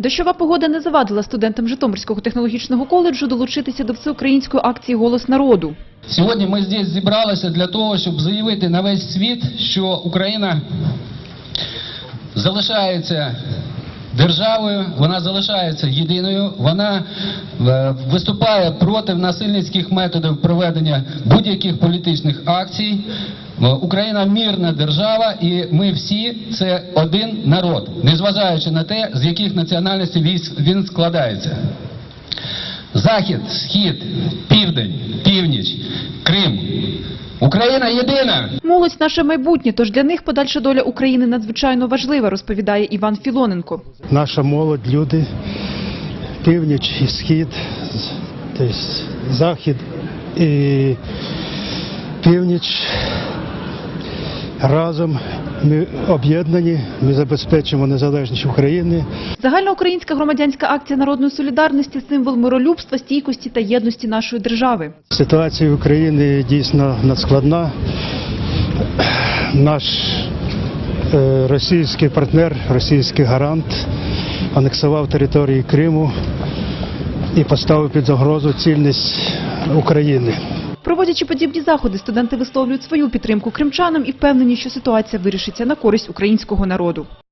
Дощова погода не завадила студентам Житомирського технологічного коледжу долучитися до всеукраїнської акції Голос народу. Сьогодні ми здесь зібралися для того, щоб заявити на весь світ, що Україна залишається державою, вона залишається єдиною, вона е, виступає проти насильницьких методів проведення будь-яких політичних акцій. Е, Україна мирна держава, і ми всі це один народ, незважаючи на те, з яких національностей військ він складається. Захід, схід, південь, північ, Крим. Україна єдина. Молодь наше майбутнє, тож для них подальша доля України надзвичайно важлива, розповідає Іван Філоненко. наша молодь, люди, північ і схід, тобто захід і північ. Разом ми об'єднані, ми забезпечимо незалежність України. Загальноукраїнська громадянська акція народної солідарності символ миролюбства, стійкості та єдності нашої держави. Ситуація в Україні дійсно надскладна. Наш е, російський партнер, російський гарант анексував території Криму і поставив під загрозу цільність України. Проводячи подібні заходи, студенти висловлюють свою підтримку кримчанам і впевнені, що ситуація вирішиться на користь українського народу.